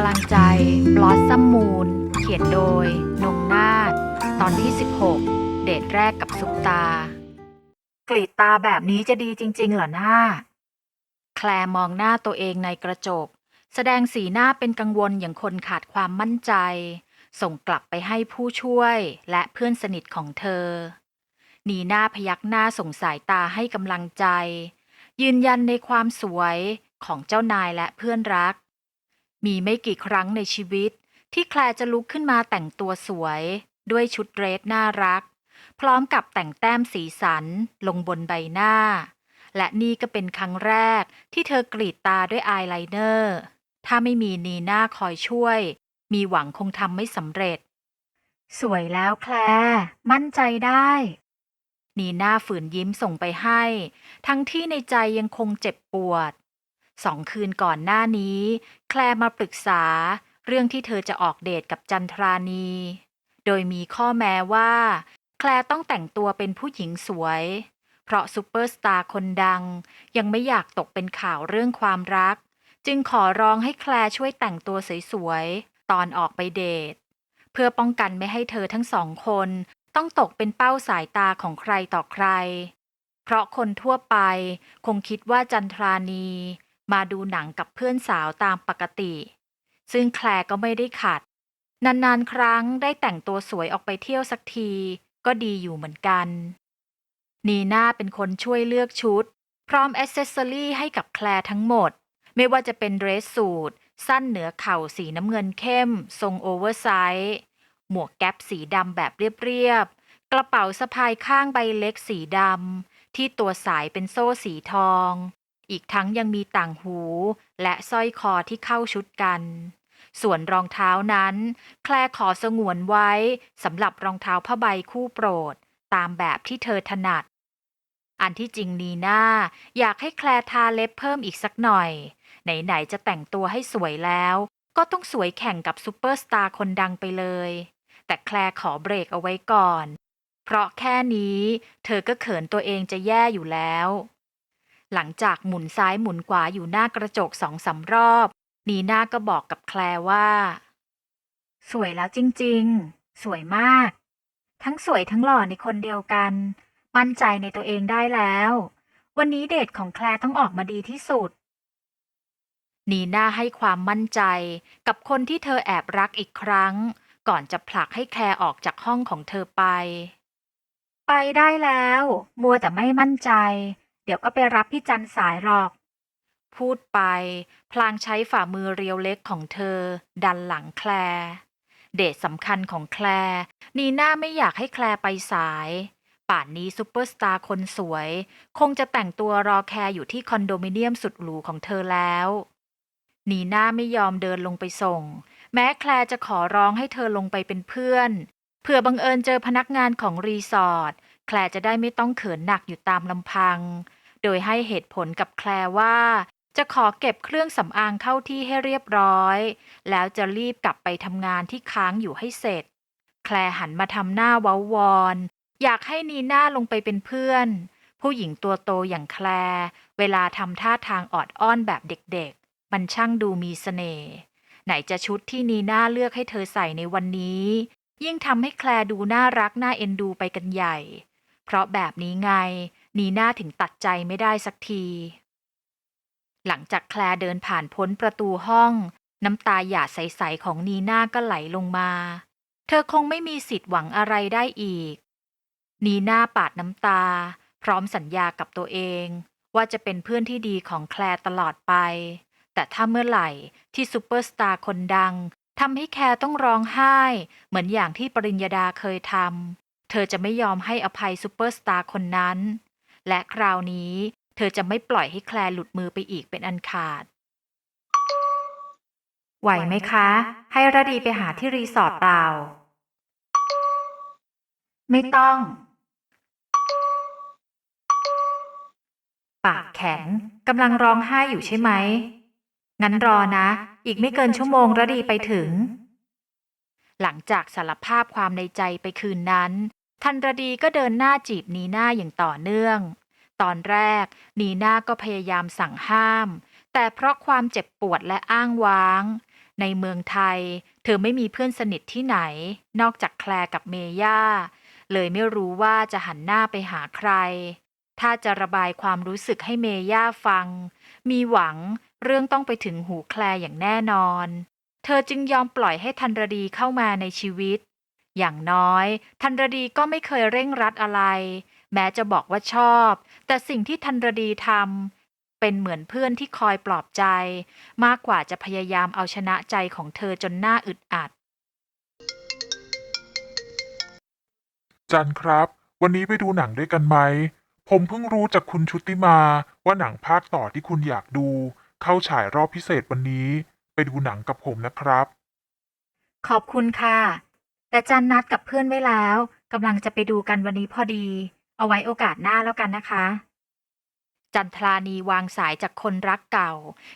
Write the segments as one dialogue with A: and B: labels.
A: กลางใจบลอสซัมมูนเขียนโดย นงนาฏตอนที่ 16 เดทแรกกับซุปตากรีดตาแบบนี้จะดีจริง ๆ เหรอหน้า แคลมองหน้าตัวเองในกระจก แสดงสีหน้าเป็นกังวลอย่างคนขาดความมั่นใจ ส่งกลับไปให้ผู้ช่วยและเพื่อนสนิทของเธอ นีหน้าพยักหน้าส่งสายตาให้กำลังใจ ยืนยันในความสวยของเจ้านายและเพื่อนรัก มีไม่กี่ครั้งในชีวิต ที่แคลร์จะลุกขึ้นมาแต่งตัวสวย ด้วยชุดเดรสน่ารัก พร้อมกับแต่งแต้มสีสันลงบนใบหน้า และนี่ก็เป็นครั้งแรกที่เธอกรีดตาด้วยอายไลเนอร์ ถ้าไม่มีนีน่าคอยช่วย มีหวังคงทำไม่สำเร็จ สวยแล้วแคลร์มั่นใจได้นีน่าฝืนยิ้มส่งไปให้ ทั้งที่ในใจยังคงเจ็บปวด สองคืนก่อนหน้านี้ แคลมาปรึกษา เรื่องที่เธอจะออกเดทกับจันทรานี โดยมีข้อแม้ว่า แคลต้องแต่งตัวเป็นผู้หญิงสวย เพราะซูเปอร์สตาร์คนดัง ยังไม่อยากตกเป็นข่าวเรื่องความรัก จึงขอร้องให้แคลช่วยแต่งตัวสวยๆ ตอนออกไปเดท เพื่อป้องกันไม่ให้เธอทั้งสองคน ต้องตกเป็นเป้าสายตาของใครต่อใคร เพราะคนทั่วไปคงคิดว่าจันทรานี มาดูหนังกับเพื่อนสาวตามปกติ ซึ่งแคลร์ก็ไม่ได้ขัด นานๆครั้งได้แต่งตัวสวยออกไปเที่ยวสักทีก็ดีอยู่เหมือนกัน นีน่าเป็นคนช่วยเลือกชุด พร้อมแอ c เซสซอรี่ให้กับแคลร์ทั้งหมด ไม่ว่าจะเป็นเดรสสูทสั้นเหนือเข่าสีน้ำเงินเข้ม ทรงโอเวอร์ไซส์หมวกแก๊ปสีดำแบบเรียบๆกระเป๋าสะพายข้างใบเล็กสีดำที่ตัวสายเป็นโซ่สีทอง อีกทั้งยังมีต่างหูและสร้อยคอที่เข้าชุดกัน ส่วนรองเท้านั้น แคลขอสงวนไว้สำหรับรองเท้าผ้าใบคู่โปรด ตามแบบที่เธอถนัด อันที่จริงนีน่าอยากให้แคลทาเล็บเพิ่มอีกสักหน่อย ไหน ๆ จะแต่งตัวให้สวยแล้ว ก็ต้องสวยแข่งกับซูเปอร์สตาร์คนดังไปเลย แต่แคลขอเบรกเอาไว้ก่อน เพราะแค่นี้เธอก็เขินตัวเองจะแย่อยู่แล้ว หลังจากหมุนซ้ายหมุนขวาอยู่หน้ากระจกสองสามรอบ นีน่าก็บอกกับแคลว่า สวยแล้วจริงๆ สวยมาก ทั้งสวยทั้งหล่อในคนเดียวกัน มั่นใจในตัวเองได้แล้ว วันนี้เดทของแคลต้องออกมาดีที่สุด นีน่าให้ความมั่นใจกับคนที่เธอแอบรักอีกครั้ง ก่อนจะผลักให้แคลออกจากห้องของเธอไป ไปได้แล้ว มัวแต่ไม่มั่นใจ เดี๋ยวก็ไปรับพี่จันสายหรอก พูดไป พลางใช้ฝ่ามือเรียวเล็กของเธอ ดันหลังแคล เดทสำคัญของแคล นีน่าไม่อยากให้แคลไปสาย ป่านนี้ซูเปอร์สตาร์คนสวย คงจะแต่งตัวรอแคร์อยู่ที่คอนโดมิเนียมสุดหรูของเธอแล้วนีน่าไม่ยอมเดินลงไปส่ง แม้แคลจะขอร้องให้เธอลงไปเป็นเพื่อนเผื่อบังเอิญเจอพนักงานของรีสอร์ท แคลร์จะได้ไม่ต้องเขินหนักอยู่ตามลำพัง โดยให้เหตุผลกับแคลร์ว่า จะขอเก็บเครื่องสำอางเข้าที่ให้เรียบร้อย แล้วจะรีบกลับไปทำงานที่ค้างอยู่ให้เสร็จ แคลร์หันมาทำหน้าว้าวอน อยากให้นีน่าลงไปเป็นเพื่อน ผู้หญิงตัวโตอย่างแคลร์เวลาทำท่าทางออดอ้อนแบบเด็กๆ มันช่างดูมีเสน่ห์ไหนจะชุดที่นีน่าเลือกให้เธอใส่ในวันนี้ ยิ่งทำให้แคลร์ดูน่ารักน่าเอ็นดูไปกันใหญ่ เพราะแบบนี้ไง นีน่าถึงตัดใจไม่ได้สักที หลังจากแคลร์เดินผ่านพ้นประตูห้อง น้ำตาหยาดใสๆของนีน่าก็ไหลลงมา เธอคงไม่มีสิทธิ์หวังอะไรได้อีก นีน่าปาดน้ำตา พร้อมสัญญากับตัวเอง ว่าจะเป็นเพื่อนที่ดีของแคลร์ตลอดไป แต่ถ้าเมื่อไหร่ที่ซูเปอร์สตาร์คนดังทำให้แคร์ต้องร้องไห้ เหมือนอย่างที่ปริญญาดาเคยทำ ธอจะไม่ยอมให้อภัยซูเปอร์สตาร์คนนั้น และคราวนี้เธอจะไม่ปล่อยให้แคลร์หลุดมือไปอีกเป็นอันขาด ไหวไหมคะ ให้ระดีไปหาที่รีสอร์ทเปล่า ไม่ต้อง ปากแข็งกำลังร้องไห้อยู่ใช่ไหม งั้นรอนะ อีกไม่เกินชั่วโมงระดีไปถึงหลังจากสารภาพความในใจไปคืนนั้น ทันรดีก็เดินหน้าจีบนีน่าอย่างต่อเนื่อง ตอนแรกนีน่าก็พยายามสั่งห้าม แต่เพราะความเจ็บปวดและอ้างว้าง ในเมืองไทย เธอไม่มีเพื่อนสนิทที่ไหน นอกจากแคลกับเมย่า เลยไม่รู้ว่าจะหันหน้าไปหาใคร ถ้าจะระบายความรู้สึกให้เมย่าฟัง มีหวังเรื่องต้องไปถึงหูแคลอย่างแน่นอน เธอจึงยอมปล่อยให้ทันรดีเข้ามาในชีวิต อย่างน้อย ทันรดีก็ไม่เคยเร่งรัดอะไร แม้จะบอกว่าชอบ แต่สิ่งที่ทันรดีทำเป็นเหมือนเพื่อนที่คอยปลอบใจ มากกว่าจะพยายามเอาชนะใจของเธอจนหน้าอึดอัด
B: จันครับ วันนี้ไปดูหนังด้วยกันไหม ผมเพิ่งรู้จากคุณชุติมาว่าหนังภาคต่อที่คุณอยากดู เข้าฉายรอบพิเศษวันนี้ ไปดูหนังกับผมนะครับ
A: ขอบคุณค่ะ แต่จันนัดกับเพื่อนไว้แล้วกำลังจะไปดูกันวันนี้พอดี เอาไว้โอกาสหน้าแล้วกันนะคะ จันทรานีวางสายจากคนรักเก่า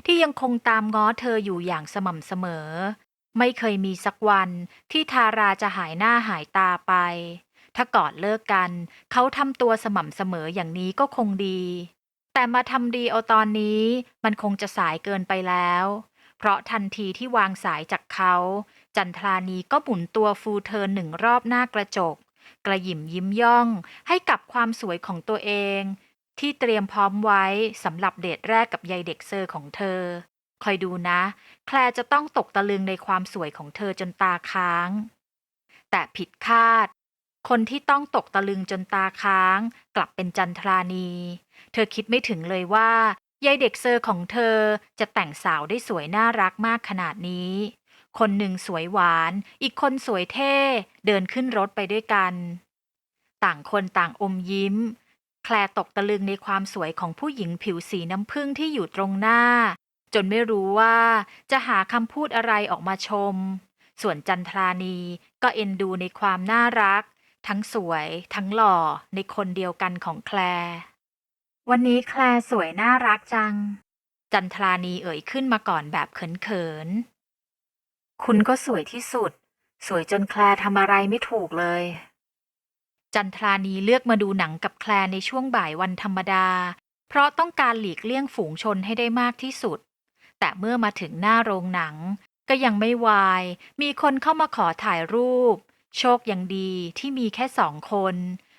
A: ที่ยังคงตามง้อเธออยู่อย่างสม่ำเสมอ ไม่เคยมีสักวันที่ทาราจะหายหน้าหายตาไป ถ้าก่อนเลิกกัน เขาทำตัวสม่ำเสมออย่างนี้ก็คงดี แต่มาทำดีเอาตอนนี้มันคงจะสายเกินไปแล้ว เพราะทันทีที่วางสายจากเขา จันทรานีก็หมุนตัวฟูเทินหนึ่งรอบหน้ากระจก กระหยิมยิ้มย่องให้กับความสวยของตัวเอง ที่เตรียมพร้อมไว้สำหรับเดทแรกกับยายเด็กเซอร์ของเธอ คอยดูนะ แคลจะต้องตกตะลึงในความสวยของเธอจนตาค้าง แต่ผิดคาด คนที่ต้องตกตะลึงจนตาค้าง กลับเป็นจันทรานี เธอคิดไม่ถึงเลยว่ายายเด็กเซอร์ของเธอจะแต่งสาวได้สวยน่ารักมากขนาดนี้ คนหนึ่งสวยหวาน อีกคนสวยเท่ เดินขึ้นรถไปด้วยกัน ต่างคนต่างอมยิ้ม แคลตกตะลึงในความสวยของผู้หญิงผิวสีน้ำผึ้งที่อยู่ตรงหน้า จนไม่รู้ว่าจะหาคำพูดอะไรออกมาชม ส่วนจันทรานีก็เอ็นดูในความน่ารัก ทั้งสวยทั้งหล่อในคนเดียวกันของแคล วันนี้แคลสวยน่ารักจัง จันทรานีเอ่ยขึ้นมาก่อนแบบเขินๆ คุณก็สวยที่สุด สวยจนแคลร์ทำอะไรไม่ถูกเลย จันทรานีเลือกมาดูหนังกับแคลร์ในช่วงบ่ายวันธรรมดา เพราะต้องการหลีกเลี่ยงฝูงชนให้ได้มากที่สุด แต่เมื่อมาถึงหน้าโรงหนัง ก็ยังไม่วาย มีคนเข้ามาขอถ่ายรูป โชคยังดีที่มีแค่สองคน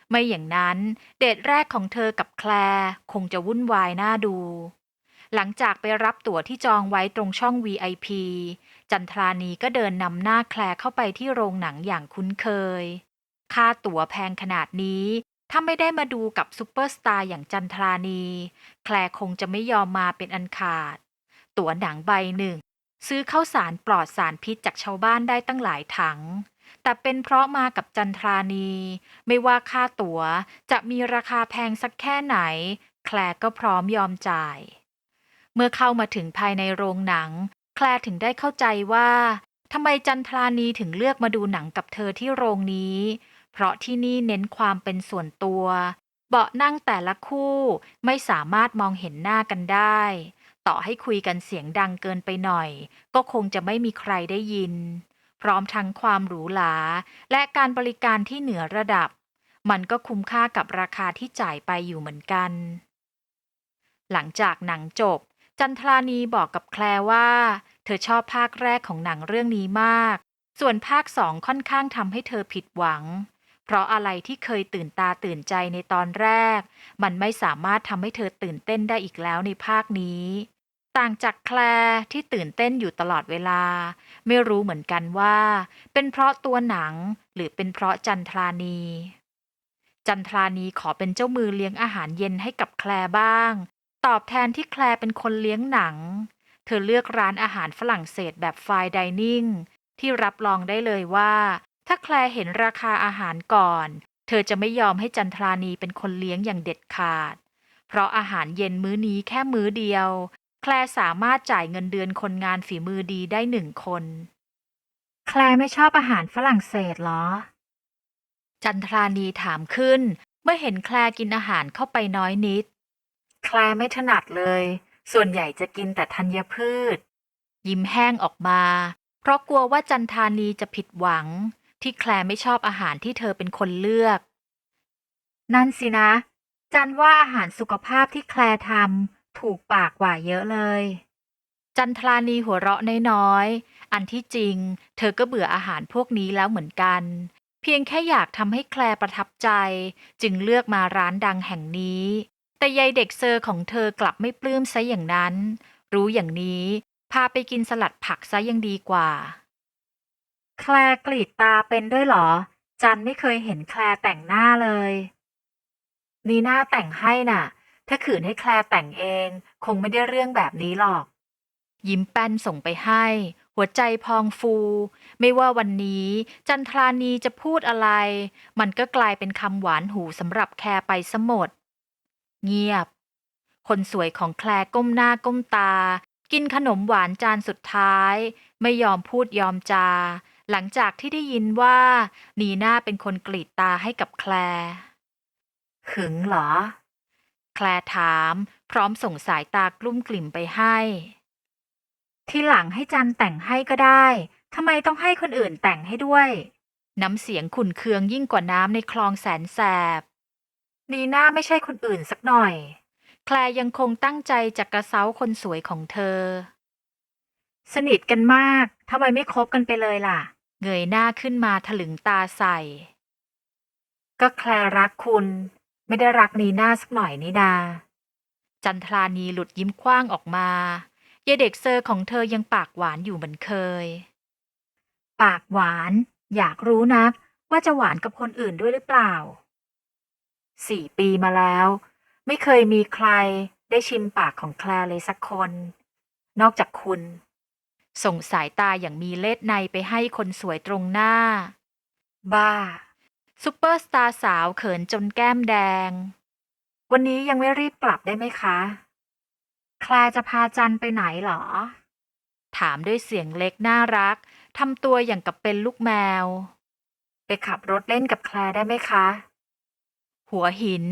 A: ไม่อย่างนั้นเดทแรกของเธอกับแคลร์คงจะวุ่นวายน่าดูหลังจากไปรับตั๋วที่จองไว้ตรงช่อง VIP จันทรานีก็เดินนำหน้าแคลเข้าไปที่โรงหนังอย่างคุ้นเคย ค่าตั๋วแพงขนาดนี้ ถ้าไม่ได้มาดูกับซูเปอร์สตาร์อย่างจันทรานี แคลคงจะไม่ยอมมาเป็นอันขาด ตั๋วหนังใบหนึ่ง ซื้อข้าวสารปลอดสารพิษจากชาวบ้านได้ตั้งหลายถัง แต่เป็นเพราะมากับจันทรานี ไม่ว่าค่าตั๋วจะมีราคาแพงสักแค่ไหน แคลก็พร้อมยอมจ่ายเมื่อเข้ามาถึงภายในโรงหนัง แคลร์ถึงได้เข้าใจว่าทำไมจันทรานีถึงเลือกมาดูหนังกับเธอที่โรงนี้ เพราะที่นี่เน้นความเป็นส่วนตัว เบาะนั่งแต่ละคู่ไม่สามารถมองเห็นหน้ากันได้ ต่อให้คุยกันเสียงดังเกินไปหน่อย ก็คงจะไม่มีใครได้ยิน พร้อมทั้งความหรูหรา และการบริการที่เหนือระดับ มันก็คุ้มค่ากับราคาที่จ่ายไปอยู่เหมือนกัน หลังจากหนังจบ จันทรานีบอกกับแคลว่า เธอชอบภาคแรกของหนังเรื่องนี้มาก ส่วนภาคสองค่อนข้างทำให้เธอผิดหวัง เพราะอะไรที่เคยตื่นตาตื่นใจในตอนแรก มันไม่สามารถทำให้เธอตื่นเต้นได้อีกแล้วในภาคนี้ ต่างจากแคลร์ที่ตื่นเต้นอยู่ตลอดเวลา ไม่รู้เหมือนกันว่า เป็นเพราะตัวหนังหรือเป็นเพราะจันทรานีจันทรานีขอเป็นเจ้ามือเลี้ยงอาหารเย็นให้กับแคลร์บ้าง ตอบแทนที่แคลร์เป็นคนเลี้ยงหนัง เธอเลือกร้านอาหารฝรั่งเศสแบบไฟน์ไดนิ่งที่รับรองได้เลยว่า ถ้าแคลร์เห็นราคาอาหารก่อน เธอจะไม่ยอมให้จันทรานีเป็นคนเลี้ยงอย่างเด็ดขาด เพราะอาหารเย็นมื้อนี้แค่มื้อเดียว แคลร์สามารถจ่ายเงินเดือนคนงานฝีมือดีได้หนึ่งคน แคลร์ไม่ชอบอาหารฝรั่งเศสหรอ จันทรานีถามขึ้น เมื่อเห็นแคลร์กินอาหารเข้าไปน้อยนิด แคลร์ไม่ถนัดเลย ส่วนใหญ่จะกินแต่ธัญพืช ยิ้มแห้งออกมา เพราะกลัวว่าจันทานีจะผิดหวัง ที่แคลไม่ชอบอาหารที่เธอเป็นคนเลือก นั่นสินะ จันว่าอาหารสุขภาพที่แคลทำถูกปากกว่าเยอะเลย จันทรานีหัวเราะน้อยๆ อันที่จริง เธอก็เบื่ออาหารพวกนี้แล้วเหมือนกัน เพียงแค่อยากทำให้แคลประทับใจ จึงเลือกมาร้านดังแห่งนี้ แต่ยายเด็กเซอร์ของเธอกลับไม่ปลื้มซะอย่างนั้น รู้อย่างนี้พาไปกินสลัดผักซะยังดีกว่า แคลร์กรีดตาเป็นด้วยเหรอ จันไม่เคยเห็นแคลร์แต่งหน้าเลย นีน่าแต่งให้น่ะ ถ้าขืนให้แคลร์แต่งเอง คงไม่ได้เรื่องแบบนี้หรอก ยิ้มแป้นส่งไปให้ หัวใจพองฟู ไม่ว่าวันนี้ จันทรานีจะพูดอะไร มันก็กลายเป็นคำหวานหูสำหรับแคร์ไปซะหมด เงียบ คนสวยของแคลร์ก้มหน้าก้มตา กินขนมหวานจานสุดท้าย ไม่ยอมพูดยอมจา หลังจากที่ได้ยินว่า นีน่าเป็นคนกรีดตาให้กับแคลร์หึงเหรอ แคลร์ถามพร้อมส่งสายตากลุ้มกลิ่มไปให้ ที่หลังให้จันแต่งให้ก็ได้ทำไมต้องให้คนอื่นแต่งให้ด้วย น้ำเสียงขุ่นเคืองยิ่งกว่าน้ำในคลองแสนแสบ นีน่าไม่ใช่คนอื่นสักหน่อย แคลยังคงตั้งใจจะกระเซ้าคนสวยของเธอ สนิทกันมากทำไมไม่คบกันไปเลยล่ะ เงยหน้าขึ้นมาถลึงตาใส่ ก็แคลรักคุณ ไม่ได้รักนีน่าสักหน่อยนี่นาจันทรานีหลุดยิ้มกว้างออกมายายเด็กเซอร์ของเธอยังปากหวานอยู่เหมือนเคย ปากหวาน อยากรู้นักว่าจะหวานกับคนอื่นด้วยหรือเปล่า สี่ปีมาแล้ว ไม่เคยมีใครได้ชิมปากของแคลเลยสักคน นอกจากคุณ ส่งสายตาอย่างมีเล็ดในไปให้คนสวยตรงหน้า บ้าซูเปอร์สตาร์สาวเขินจนแก้มแดง วันนี้ยังไม่รีบกลับได้ไหมคะ แคลจะพาจันไปไหนหรอ ถามด้วยเสียงเล็กน่ารักทำตัวอย่างกับเป็นลูกแมว ไปขับรถเล่นกับแคลได้ไหมคะ หัวหิน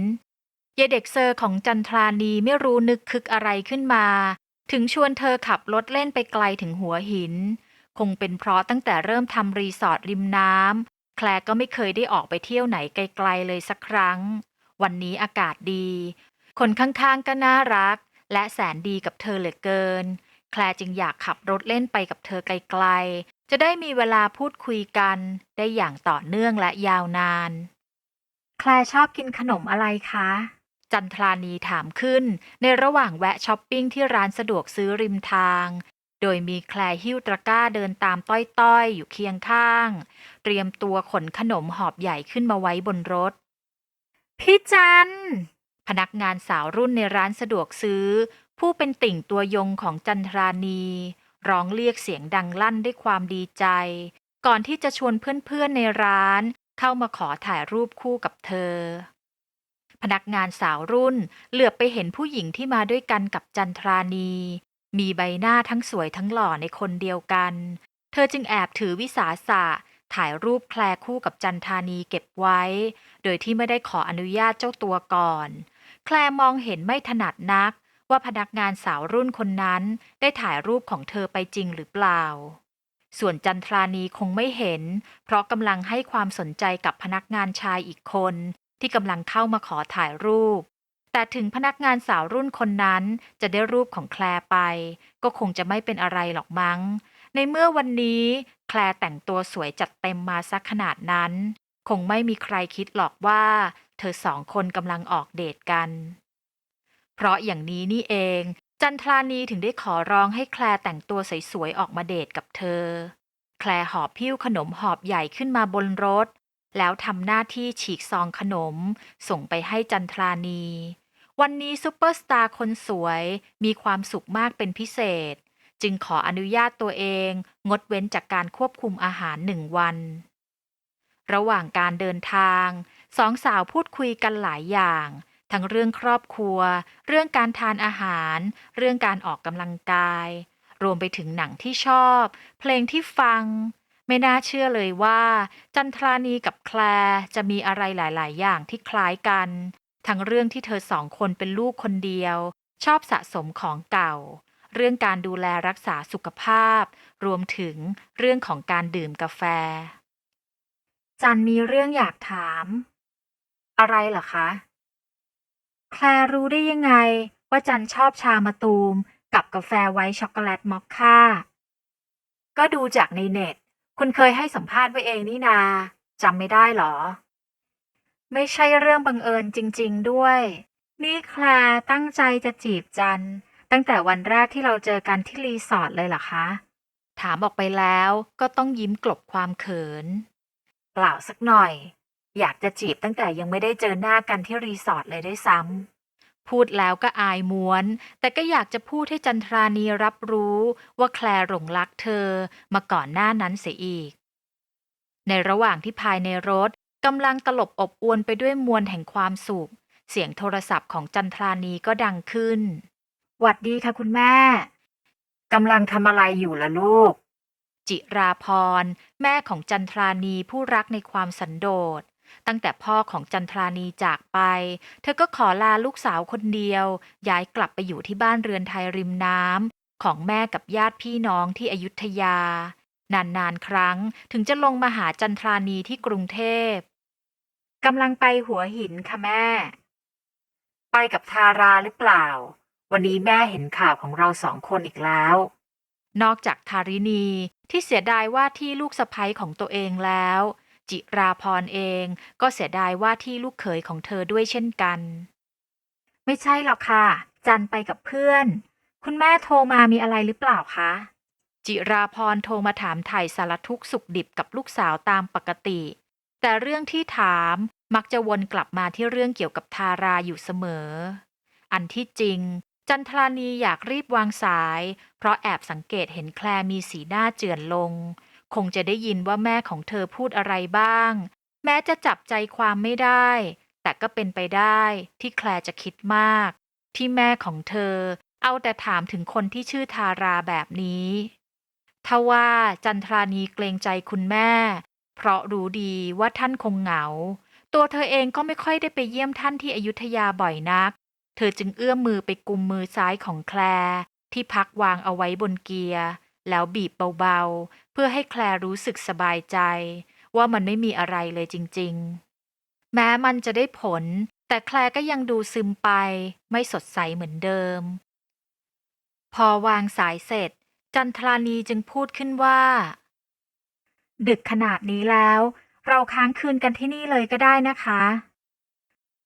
A: ยายเด็กเซอร์ของจันทรานีไม่รู้นึกคึกอะไรขึ้นมา ถึงชวนเธอขับรถเล่นไปไกลถึงหัวหิน คงเป็นเพราะตั้งแต่เริ่มทำรีสอร์ทริมน้ำแคลร์ก็ไม่เคยได้ออกไปเที่ยวไหนไกลๆเลยสักครั้ง วันนี้อากาศดี คนข้างๆก็น่ารัก และแสนดีกับเธอเหลือเกิน แคลร์จึงอยากขับรถเล่นไปกับเธอไกลๆจะได้มีเวลาพูดคุยกันได้อย่างต่อเนื่องและยาวนาน แคลร์ชอบกินขนมอะไรคะ จันทรานีถามขึ้น ในระหว่างแวะช้อปปิ้งที่ร้านสะดวกซื้อริมทาง โดยมีแคลร์หิ้วตะกร้าเดินตามต้อยๆ อยู่เคียงข้าง เตรียมตัวขนขนมหอบใหญ่ขึ้นมาไว้บนรถ พี่จัน พนักงานสาวรุ่นในร้านสะดวกซื้อ ผู้เป็นติ่งตัวยงของจันทรานี ร้องเรียกเสียงดังลั่นด้วยความดีใจ ก่อนที่จะชวนเพื่อนๆในร้าน เข้ามาขอถ่ายรูปคู่กับเธอ พนักงานสาวรุ่นเหลือบไปเห็นผู้หญิงที่มาด้วยกันกับจันทรานี มีใบหน้าทั้งสวยทั้งหล่อในคนเดียวกัน เธอจึงแอบถือวิสาสะถ่ายรูปแคลคู่กับจันทรานีเก็บไว้ โดยที่ไม่ได้ขออนุญาตเจ้าตัวก่อน แคลมองเห็นไม่ถนัดนักว่าพนักงานสาวรุ่นคนนั้นได้ถ่ายรูปของเธอไปจริงหรือเปล่า ส่วนจันทรานีคงไม่เห็น เพราะกำลังให้ความสนใจกับพนักงานชายอีกคน ที่กำลังเข้ามาขอถ่ายรูป แต่ถึงพนักงานสาวรุ่นคนนั้นจะได้รูปของแคลไป ก็คงจะไม่เป็นอะไรหรอกมั้ง ในเมื่อวันนี้แคลแต่งตัวสวยจัดเต็มมาสักขนาดนั้น คงไม่มีใครคิดหรอกว่า เธอสองคนกำลังออกเดทกัน เพราะอย่างนี้นี่เอง จันทรานีถึงได้ขอร้องให้แคลแต่งตัวสวยๆออกมาเดทกับเธอ แคลหอบพิ้วขนมหอบใหญ่ขึ้นมาบนรถ แล้วทำหน้าที่ฉีกซองขนม ส่งไปให้จันทรานี วันนี้ซูเปอร์สตาร์คนสวยมีความสุขมากเป็นพิเศษ จึงขออนุญาตตัวเอง งดเว้นจากการควบคุมอาหารหนึ่งวัน ระหว่างการเดินทางสองสาวพูดคุยกันหลายอย่าง ทั้งเรื่องครอบครัว เรื่องการทานอาหาร เรื่องการออกกำลังกาย รวมไปถึงหนังที่ชอบ เพลงที่ฟัง ไม่น่าเชื่อเลยว่า จันทรานีกับแคลร์จะมีอะไรหลาย ๆ อย่างที่คล้ายกัน ทั้งเรื่องที่เธอสองคนเป็นลูกคนเดียว ชอบสะสมของเก่า เรื่องการดูแลรักษาสุขภาพ รวมถึงเรื่องของการดื่มกาแฟ จันมีเรื่องอยากถาม อะไรเหรอคะ แคลร์รู้ได้ยังไง ว่าจันชอบชามะตูมกับกาแฟไวท์ช็อกโกแลตมอคค่า ก็ดูจากในเน็ต คุณเคยให้สัมภาษณ์ไว้เองนี่นาจำไม่ได้เหรอ ไม่ใช่เรื่องบังเอิญจริง ๆ ด้วย นี่แคลร์ตั้งใจจะจีบจัน ตั้งแต่วันแรกที่เราเจอกันที่รีสอร์ทเลยเหรอคะ ถามออกไปแล้วก็ต้องยิ้มกลบความเขิน เปล่าสักหน่อย อยากจะจีบตั้งแต่ยังไม่ได้เจอหน้ากันที่รีสอร์ทเลยด้วยซ้ำพูดแล้วก็อายม้วน แต่ก็อยากจะพูดให้จันทรานีรับรู้ว่าแคลร์หลงรักเธอมาก่อนหน้านั้นเสียอีก ในระหว่างที่ภายในรถกำลังตลบอบอวนไปด้วยมวลแห่งความสุข เสียงโทรศัพท์ของจันทรานีก็ดังขึ้นหวัดดีค่ะคุณแม่กำลังทำอะไรอยู่ล่ะลูก จิราพร แม่ของจันทรานีผู้รักในความสันโดษ ตั้งแต่พ่อของจันทรานีจากไป เธอก็ขอลาลูกสาวคนเดียว ย้ายกลับไปอยู่ที่บ้านเรือนไทยริมน้ำของแม่กับญาติพี่น้องที่อยุธยา นานๆครั้งถึงจะลงมาหาจันทรานีที่กรุงเทพกำลังไปหัวหินค่ะแม่ ไปกับทาราหรือเปล่า วันนี้แม่เห็นข่าวของเราสองคนอีกแล้ว นอกจากทารินีที่เสียดายว่าที่ลูกสะใภ้ของตัวเองแล้ว จิราพรเองก็เสียดายว่าที่ลูกเขยของเธอด้วยเช่นกัน ไม่ใช่หรอกค่ะ จันไปกับเพื่อน คุณแม่โทรมามีอะไรหรือเปล่าคะ จิราพรโทรมาถามไถ่สารทุกข์สุขดิบกับลูกสาวตามปกติ แต่เรื่องที่ถามมักจะวนกลับมาที่เรื่องเกี่ยวกับทาราอยู่เสมอ อันที่จริง จันทรานีอยากรีบวางสาย เพราะแอบสังเกตเห็นแคลมีสีหน้าเจือนลง คงจะได้ยินว่าแม่ของเธอพูดอะไรบ้าง แม้จะจับใจความไม่ได้ แต่ก็เป็นไปได้ที่แคลจะคิดมาก ที่แม่ของเธอ เอาแต่ถามถึงคนที่ชื่อทาราแบบนี้ทว่าจันทรานีเกรงใจคุณแม่ เพราะรู้ดีว่าท่านคงเหงา ตัวเธอเองก็ไม่ค่อยได้ไปเยี่ยมท่านที่อยุธยาบ่อยนัก เธอจึงเอื้อมมือไปกุมมือซ้ายของแคลร์ที่พักวางเอาไว้บนเกียร์แล้วบีบเบาๆ พื่อให้แคลร์รู้สึกสบายใจ ว่ามันไม่มีอะไรเลยจริง ๆ แม้มันจะได้ผล แต่แคลร์ก็ยังดูซึมไป ไม่สดใสเหมือนเดิม พอวางสายเสร็จ จันทรานีจึงพูดขึ้นว่า ดึกขนาดนี้แล้ว เราค้างคืนกันที่นี่เลยก็ได้นะคะ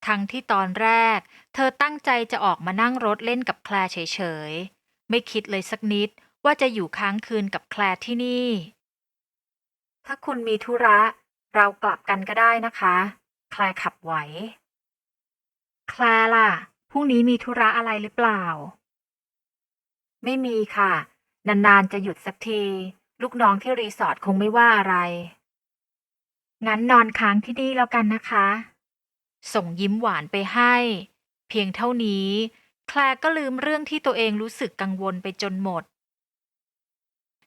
A: ทั้งที่ตอนแรก เธอตั้งใจจะออกมานั่งรถเล่นกับแคลร์เฉยๆ ไม่คิดเลยสักนิด ว่าจะอยู่ค้างคืนกับแคลที่นี่ ถ้าคุณมีธุระ เรากลับกันก็ได้นะคะ แคลขับไหว แคลล่ะ พรุ่งนี้มีธุระอะไรหรือเปล่า ไม่มีค่ะ นานๆจะหยุดสักที ลูกน้องที่รีสอร์ทคงไม่ว่าอะไร งั้นนอนค้างที่นี่แล้วกันนะคะ ส่งยิ้มหวานไปให้ เพียงเท่านี้ แคลก็ลืมเรื่องที่ตัวเองรู้สึกกังวลไปจนหมด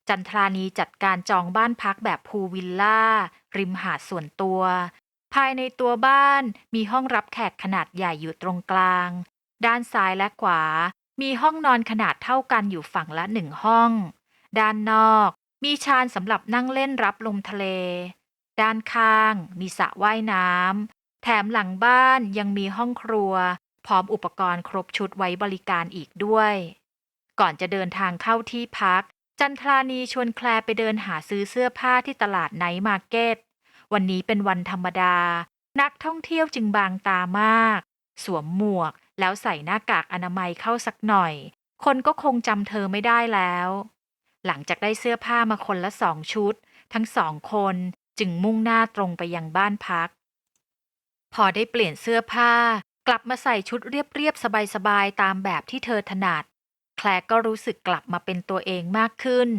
A: จันทรานีจัดการจองบ้านพักแบบพูลวิลล่า ริมหาดส่วนตัว ภายในตัวบ้านมีห้องรับแขกขนาดใหญ่อยู่ตรงกลาง ด้านซ้ายและขวา มีห้องนอนขนาดเท่ากันอยู่ฝั่งละหนึ่งห้อง ด้านนอก มีชานสำหรับนั่งเล่นรับลมทะเล ด้านข้าง มีสระว่ายน้ำแถมหลังบ้านยังมีห้องครัว พร้อมอุปกรณ์ครบชุดไว้บริการอีกด้วย ก่อนจะเดินทางเข้าที่พัก จันทรานีชวนแคลไปเดินหาซื้อเสื้อผ้าที่ตลาดไนท์มาร์เก็ต วันนี้เป็นวันธรรมดา นักท่องเที่ยวจึงบางตามาก สวมหมวกแล้วใส่หน้ากากอนามัยเข้าสักหน่อย คนก็คงจำเธอไม่ได้แล้ว หลังจากได้เสื้อผ้ามาคนละสองชุด ทั้งสองคนจึงมุ่งหน้าตรงไปยังบ้านพัก พอได้เปลี่ยนเสื้อผ้ากลับมาใส่ชุดเรียบๆ สบายๆ ตามแบบที่เธอถนัด ลร์ก็รู้สึกกลับมาเป็นตัวเองมากขึ้น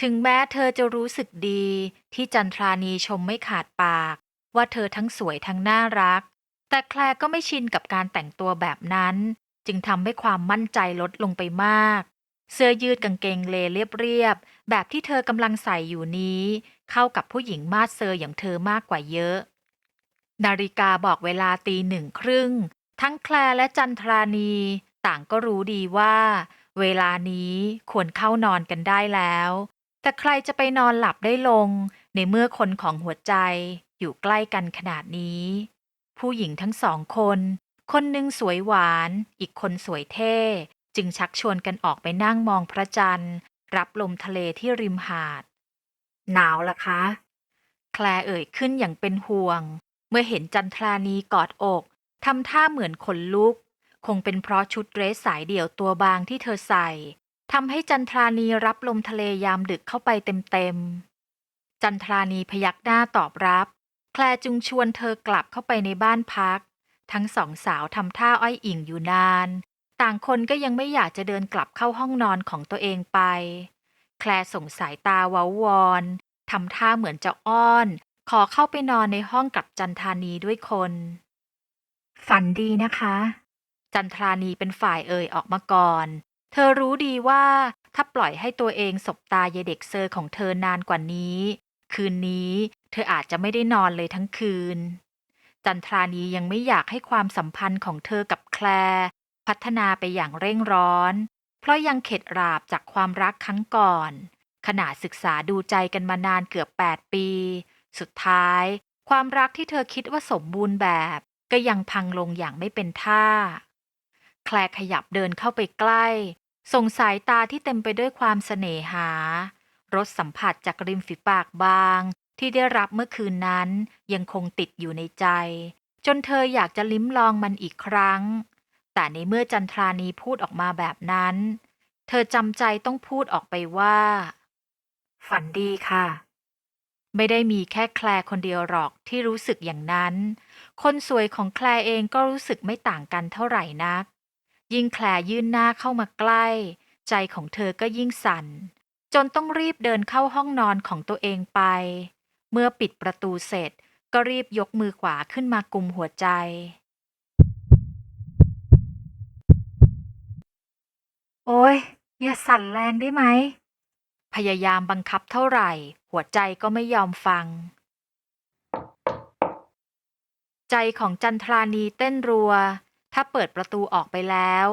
A: ถึงแม้เธอจะรู้สึกดีที่จันทรานีชมไม่ขาดปาก ว่าเธอทั้งสวยทั้งน่ารัก แต่แคลร์ก็ไม่ชินกับการแต่งตัวแบบนั้น จึงทำให้ความมั่นใจลดลงไปมาก เสื้อยืดกางเกงเลเรียบๆแบบที่เธอกำลังใส่อยู่นี้ เข้ากับผู้หญิงมาดเซอร์อย่างเธอมากกว่าเยอะ นาฬิกาบอกเวลาตีหนึ่งครึ่งทั้งแคลร์และจันทรานีต่างก็รู้ดีว่า เวลานี้ควรเข้านอนกันได้แล้ว แต่ใครจะไปนอนหลับได้ลง ในเมื่อคนของหัวใจอยู่ใกล้กันขนาดนี้ ผู้หญิงทั้งสองคน คนหนึ่งสวยหวาน อีกคนสวยเท่ จึงชักชวนกันออกไปนั่งมองพระจันทร์ รับลมทะเลที่ริมหาด หนาวล่ะคะ แคลเอ่ยขึ้นอย่างเป็นห่วง เมื่อเห็นจันทรานีกอดอกทำท่าเหมือนขนลุก คงเป็นเพราะชุดเดรสสายเดี่ยวตัวบางที่เธอใส่ทำให้จันทรานีรับลมทะเลยามดึกเข้าไปเต็มๆ จันทรานีพยักหน้าตอบรับ แคลจึงชวนเธอกลับเข้าไปในบ้านพัก ทั้งสองสาวทำท่าอ้อยอิ่งอยู่นาน ต่างคนก็ยังไม่อยากจะเดินกลับเข้าห้องนอนของตัวเองไป แคลส่งสายตาวาวอนทำท่าเหมือนจะอ้อน ขอเข้าไปนอนในห้องกับจันทรานีด้วยคน ฝันดีนะคะ จันทรานีเป็นฝ่ายเอ่ยออกมาก่อน เธอรู้ดีว่าถ้าปล่อยให้ตัวเองสบตายายเด็กเซอร์ของเธอนานกว่านี้ คืนนี้เธออาจจะไม่ได้นอนเลยทั้งคืน จันทรานียังไม่อยากให้ความสัมพันธ์ของเธอกับแคลร์พัฒนาไปอย่างเร่งร้อน เพราะยังเข็ดหลาบจากความรักครั้งก่อน ขณะศึกษาดูใจกันมานานเกือบ 8 ปี สุดท้าย ความรักที่เธอคิดว่าสมบูรณ์แบบ ก็ยังพังลงอย่างไม่เป็นท่า แคลขยับเดินเข้าไปใกล้ ส่งสายตาที่เต็มไปด้วยความเสน่หารสสัมผัสจากริมฝีปากบาง ที่ได้รับเมื่อคืนนั้นยังคงติดอยู่ในใจ จนเธออยากจะลิ้มลองมันอีกครั้ง แต่ในเมื่อจันทรานีพูดออกมาแบบนั้น เธอจำใจต้องพูดออกไปว่า ฝันดีค่ะ ไม่ได้มีแค่แคลคนเดียวหรอกที่รู้สึกอย่างนั้น คนสวยของแคลเองก็รู้สึกไม่ต่างกันเท่าไหร่นัก ยิ่งแคลร์ยื่นหน้าเข้ามาใกล้ ใจของเธอก็ยิ่งสั่น จนต้องรีบเดินเข้าห้องนอนของตัวเองไป เมื่อปิดประตูเสร็จก็รีบยกมือขวาขึ้นมากุมหัวใจ โอ้ยอย่าสั่นแรงได้ไหม พยายามบังคับเท่าไหร่ หัวใจก็ไม่ยอมฟัง ใจของจันทรานีเต้นรัว ถ้าเปิดประตูออกไปแล้ว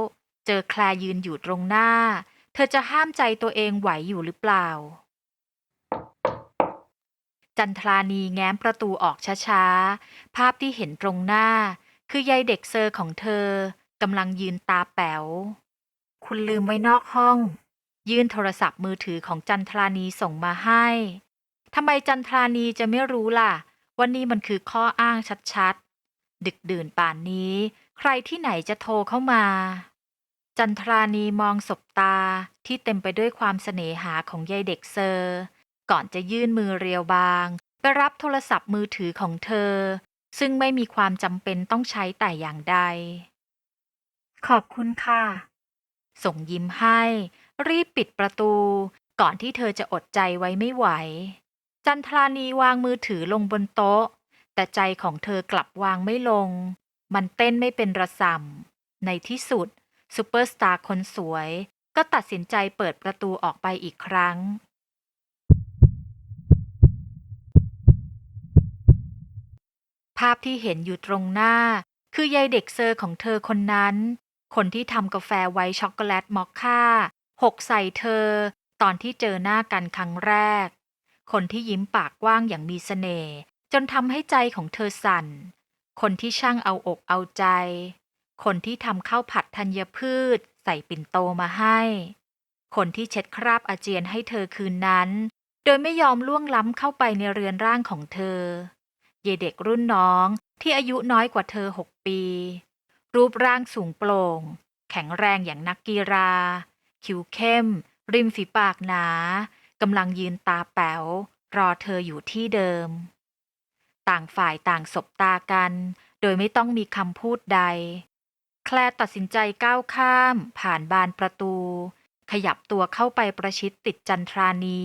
A: เจอแคลยืนอยู่ตรงหน้า เธอจะห้ามใจตัวเองไหวอยู่หรือเปล่า จันทรานีแง้มประตูออกช้าๆ ภาพที่เห็นตรงหน้า คือยายเด็กเซอร์ของเธอกำลังยืนตาแป๋ว คุณลืมไว้นอกห้อง ยื่นโทรศัพท์มือถือของจันทรานีส่งมาให้ทำไมจันทรานีจะไม่รู้ล่ะว่านี่มันคือข้ออ้างชัดๆ ดึกดื่นป่านนี้ ใครที่ไหนจะโทรเข้ามา จันทรานีมองสบตาที่เต็มไปด้วยความเสน่หาของยายเด็กเซอร์ ก่อนจะยื่นมือเรียวบางไปรับโทรศัพท์มือถือของเธอ ซึ่งไม่มีความจำเป็นต้องใช้แต่อย่างใด ขอบคุณค่ะ ส่งยิ้มให้ รีบปิดประตู ก่อนที่เธอจะอดใจไว้ไม่ไหว จันทรานีวางมือถือลงบนโต๊ะ แต่ใจของเธอกลับวางไม่ลง มันเต้นไม่เป็นระสำในที่สุดซูเปอร์สตาร์คนสวย ก็ตัดสินใจเปิดประตูออกไปอีกครั้ง ภาพที่เห็นอยู่ตรงหน้า คือยายเด็กเซอร์ของเธอคนนั้น คนที่ทำกาแฟไวท์ช็อกโกแลตมอคค่า หกใส่เธอ ตอนที่เจอหน้ากันครั้งแรก คนที่ยิ้มปากกว้างอย่างมีเสน่ห์ จนทำให้ใจของเธอสั่น คนที่ช่างเอาอกเอาใจ คนที่ทำข้าวผัดธัญพืช ใส่ปิ่นโตมาให้ คนที่เช็ดคราบอาเจียนให้เธอคืนนั้น โดยไม่ยอมล่วงล้ำเข้าไปในเรือนร่างของเธอ เยเด็กรุ่นน้องที่อายุน้อยกว่าเธอหกปี รูปร่างสูงโปร่ง แข็งแรงอย่างนักกีฬาคิ้วเข้ม ริมฝีปากหนากำลังยืนตาแป๋ว รอเธออยู่ที่เดิม ต่างฝ่ายต่างสบตากัน โดยไม่ต้องมีคำพูดใด แคลร์ตัดสินใจก้าวข้าม ผ่านบานประตู ขยับตัวเข้าไปประชิดติดจันทรานี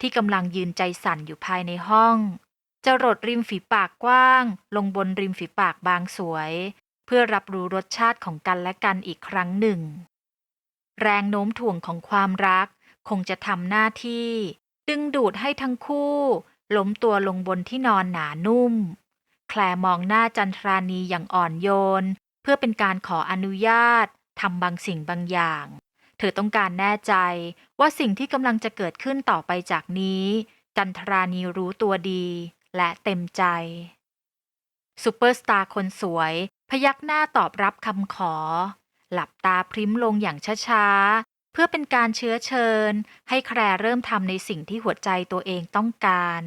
A: ที่กำลังยืนใจสั่นอยู่ภายในห้องจะรดริมฝีปากกว้าง ลงบนริมฝีปากบางสวย เพื่อรับรู้รสชาติของกันและกันอีกครั้งหนึ่ง แรงโน้มถ่วงของความรักคงจะทำหน้าที่ ดึงดูดให้ทั้งคู่ ล้มตัวลงบนที่นอนหนานุ่ม แคลมองหน้าจันทรานีอย่างอ่อนโยน เพื่อเป็นการขออนุญาตทำบางสิ่งบางอย่าง เธอต้องการแน่ใจว่าสิ่งที่กำลังจะเกิดขึ้นต่อไปจากนี้ จันทรานีรู้ตัวดีและเต็มใจซูเปอร์สตาร์คนสวย พยักหน้าตอบรับคำขอ หลับตาพริ้มลงอย่างช้า เพื่อเป็นการเชื้อเชิญ ให้แคลเริ่มทำในสิ่งที่หัวใจตัวเองต้องการ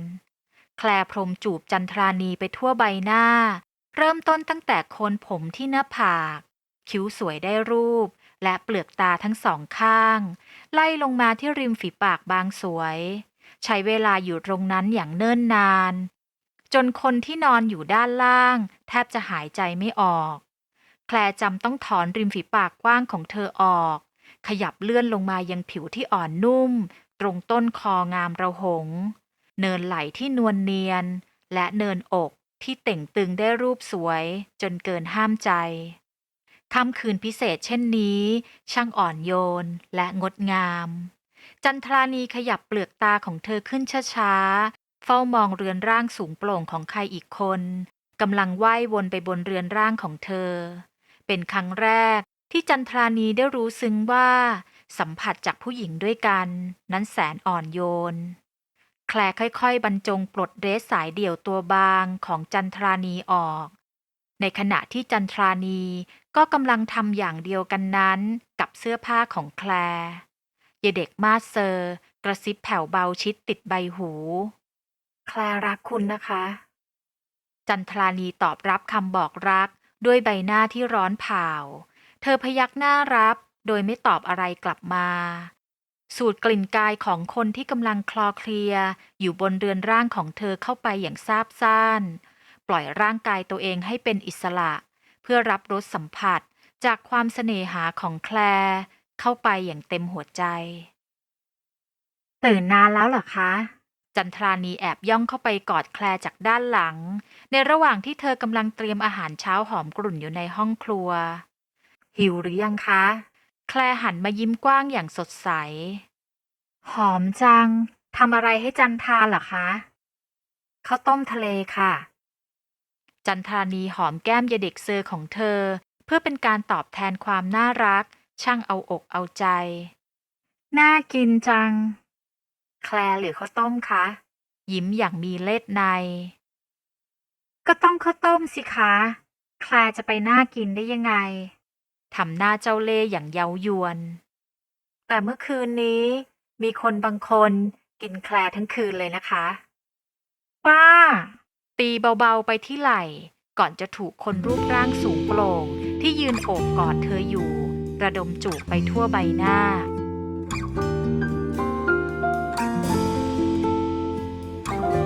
A: แคลพรมจูบจันทรานีไปทั่วใบหน้า เริ่มต้นตั้งแต่โคนผมที่หน้าผาก คิ้วสวยได้รูป และเปลือกตาทั้งสองข้าง ไล่ลงมาที่ริมฝีปากบางสวย ใช้เวลาอยู่ตรงนั้นอย่างเนิ่นนาน จนคนที่นอนอยู่ด้านล่าง แทบจะหายใจไม่ออก แคลจำต้องถอนริมฝีปากกว้างของเธอออก ขยับเลื่อนลงมายังผิวที่อ่อนนุ่ม ตรงต้นคองามระหง เนินไหลที่นวลเนียน และเนินอกที่เต่งตึงได้รูปสวย จนเกินห้ามใจค่ำคืนพิเศษเช่นนี้ ช่างอ่อนโยนและงดงาม จันทรานีขยับเปลือกตาของเธอขึ้นช้าๆ เฝ้ามองเรือนร่างสูงโปร่งของใครอีกคนกำลังว่ายวนไปบนเรือนร่างของเธอ เป็นครั้งแรก ที่จันทรานีได้รู้ซึ้งว่า สัมผัสจากผู้หญิงด้วยกัน นั้นแสนอ่อนโยน แคลค่อยๆ บรรจงปลดเดรสสายเดี่ยวตัวบางของจันทรานีออก ในขณะที่จันทรานีก็กำลังทำอย่างเดียวกันนั้นกับเสื้อผ้าของแคลเยายเด็กมาสเซอร์ กระซิบแผ่วเบาชิดติดใบหู แคลรักคุณนะคะ จันทรานีตอบรับคำบอกรักด้วยใบหน้าที่ร้อนเผา เธอพยักหน้ารับ โดยไม่ตอบอะไรกลับมา สูดกลิ่นกายของคนที่กำลังคลอเคลียอยู่บนเรือนร่างของเธอเข้าไปอย่างซาบซ่าน ปล่อยร่างกายตัวเองให้เป็นอิสระ เพื่อรับรสสัมผัสจากความเสน่หาของแคลร์เข้าไปอย่างเต็มหัวใจ ตื่นนานแล้วเหรอคะ จันทรานีแอบย่องเข้าไปกอดแคลร์จากด้านหลัง ในระหว่างที่เธอกำลังเตรียมอาหารเช้าหอมกลุ่นอยู่ในห้องครัว หิวหรือยังคะ แคลหันมายิ้มกว้างอย่างสดใส หอมจัง ทำอะไรให้จันทาเหรอคะข้าวต้มทะเลค่ะ จันทานีหอมแก้มยายเด็กเซอร์ของเธอ เพื่อเป็นการตอบแทนความน่ารัก ช่างเอาอกเอาใจ น่ากินจัง แคลหรือข้าวต้มคะ ยิ้มอย่างมีเล็ดใน ก็ต้องข้าวต้มสิคะ แคลจะไปน่ากินได้ยังไง ทำหน้าเจ้าเล่ห์อย่างเย้ายวน แต่เมื่อคืนนี้มีคนบางคนกินแคลร์ทั้งคืนเลยนะคะ ป้า ตีเบาๆไปที่ไหล่ก่อนจะถูกคนรูปร่างสูงโปร่งที่ยืนโอบกอดเธออยู่ ระดมจูบไปทั่วใบหน้า